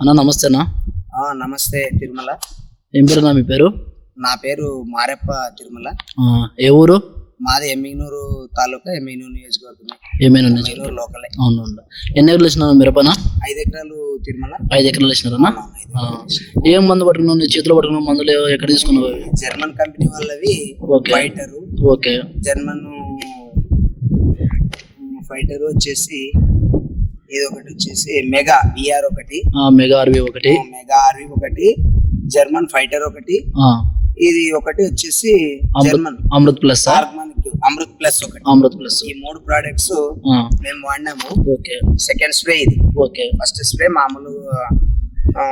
అన్న నమస్తే అన్న. ఆ, నమస్తే తిరుమల. ఏం పేరు మీ పేరు? నా పేరు మారెప్ప తిరుమల. ఏ ఊరు? మాది ఎమ్మిగనూరు తాలూకా ఎమ్మిగనూరు నియోజకవర్గం. ఎమ్మిగనూరు లోకలే. అవును. ఎన్ని ఎకరాలు వేసినారు మిరపన ఐదు ఎకరాలు తిరుమల. ఐదు ఎకరాలు వేసినారన్నా. ఏం మందు పట్టుకున్నావు నీ చేతిలో పట్టుకున్న మందులు ఎక్కడ తీసుకున్నావు? జర్మన్ కంపెనీ వాళ్ళవి. ఫైటరు. ఓకే. జర్మన్ ఫైటర్ వచ్చేసి ఇది ఒకటి వచ్చేసి మెగా బిఆర్ ఒకటి. మెగా ఆర్వి ఒకటి. మెగా ఆర్వి ఒకటి. జర్మన్ ఫైటర్ ఒకటి. ఇది ఒకటి వచ్చేసి German. Amrit plus Amrit plus ఒకటి. అమృత్ ప్లస్. ఈ మూడు ప్రోడక్ట్స్ మేము వాడినాము. ఓకే. సెకండ్ స్ప్రే ఇది. ఓకే. ఫస్ట్ స్ప్రే మామూలు ఆ,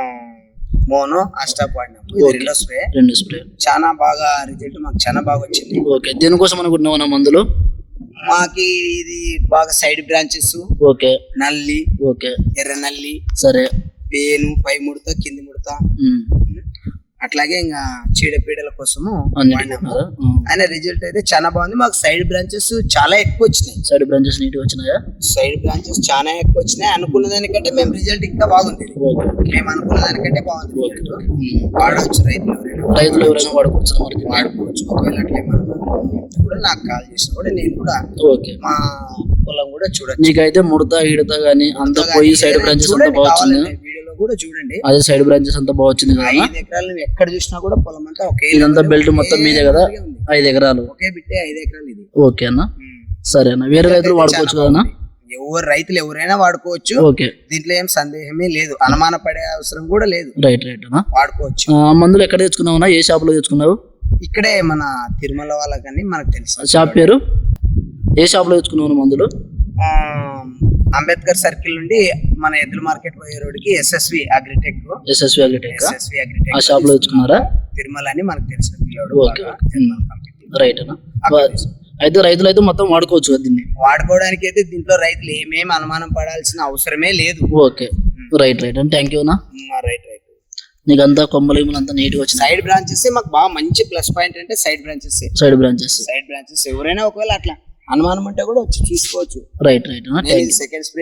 మోనో అస్టాప్ వాడినాము. రెండో స్ప్రే రెండు స్ప్రే చాలా బాగా రిజల్ట్ మాకు చాలా బాగా వచ్చింది ఓకే. దేనికోసం అనుకుంటున్నావు మందులు? మాకి ఇది బాగా సైడ్ బ్రాంచెస్. ఓకే. నల్లి ఓకే. ఎర్ర నల్లి సరే. పేను పై ముడత కింది ముడత. అట్లాగే ఇంకా చీడపీడల కోసము వాడినాము. ఉన్నారా? ఆ. ఆయన రిజల్ట్ అయితే చాలా బాగుంది. మాకు సైడ్ బ్రాంచెస్ చాలా ఎక్కువ వచ్చినాయి. సైడ్ బ్రాంచెస్ నీట్గా వచ్చినాయా? సైడ్ బ్రాంచెస్ చాలా ఎక్కువ వచ్చినాయి. అనుకున్న దానికంటే మేము రిజల్ట్ ఇంకా బాగుంది. మేము అనుకున్న దానికంటే బాగుంది. వాడవచ్చు రైతులు ఎవరైనా. రైతులు ఎవరైనా వాడుకోవచ్చు వాడుకోవచ్చు. ఒకవేళ అట్లే మనం కూడా నాకు కాల్ చేసినా కూడా నేను కూడా ఓకే. మా పొలం కూడా చూడొచ్చు. నీకైతే ముడత ఈడత గానీ అంతా పోయి సైడ్ బ్రాంచెస్ అంతా చూడండి బాగా వచ్చింది? వీడియోలో కూడా చూడండి. అదే సైడ్ బ్రాంచెస్ అంతా బాగా వచ్చింది కదా? ఐదు ఎకరాలు నువ్వు ఎక్కడ చూసినా కూడా పొలం అంతా ఒకే ఇదంతా బెల్ట్ మొత్తం మీదే కదా. ఐదు ఎకరాలు. ఒకే బిట్టే ఐదు ఎకరాలు ఇది. ఓకే అన్న. సరే అన్న. వేరే రైతులు వాడుకోవచ్చు కదా ఎవరు రైతులు ఎవరైనా వాడుకోవచ్చు. ఓకే. దీంట్లో ఏం సందేహమే లేదు. అనుమాన పడే అవసరం కూడా లేదు. రైట్ రైట్ అన్న. వాడుకోవచ్చు. ఆ, మందులు ఎక్కడ తెచ్చుకున్నావు? ఏ షాప్లో తెచ్చుకున్నావు? ఇక్కడే మన తిరుమల వాళ్ళకని మనకు తెలుసు. షాప్ పేరు? ఏ షాప్లో తెచ్చుకున్నావు అన్న మందులు? అంబేద్కర్ సర్కిల్ నుండి మన ఎద్దుల మార్కెట్ పోయే రోడ్డుకి S S V agritech. S S V agritech S S V agritech ఆ షాప్లో తెచ్చుకున్నారా? తిరుమల అని మనకు పిల్లోడు ఓకే. రైట్ అన్న. అయితే రైతులు అయితే మొత్తం వాడుకోవచ్చు దీన్ని? వాడుకోవడానికి అయితే దీంట్లో రైతులు ఏమేమి అనుమానం పడాల్సిన అవసరమే లేదు. ఓకే. రైట్ రైట్ అండి థ్యాంక్ యూ అన్న. రైట్ రైట్ నీకు అంతా కొమ్మలేములు అంతా నీట్గా వచ్చినాయి సైడ్ బ్రాంచెస్ మాకు బాగా మంచి ప్లస్ పాయింట్ అంటే side branches side branches side branches ఎవరైనా ఒకవేళ అట్లా అనుమానం ఉంటే కూడా వచ్చి చూసుకోవచ్చు. Right right second spray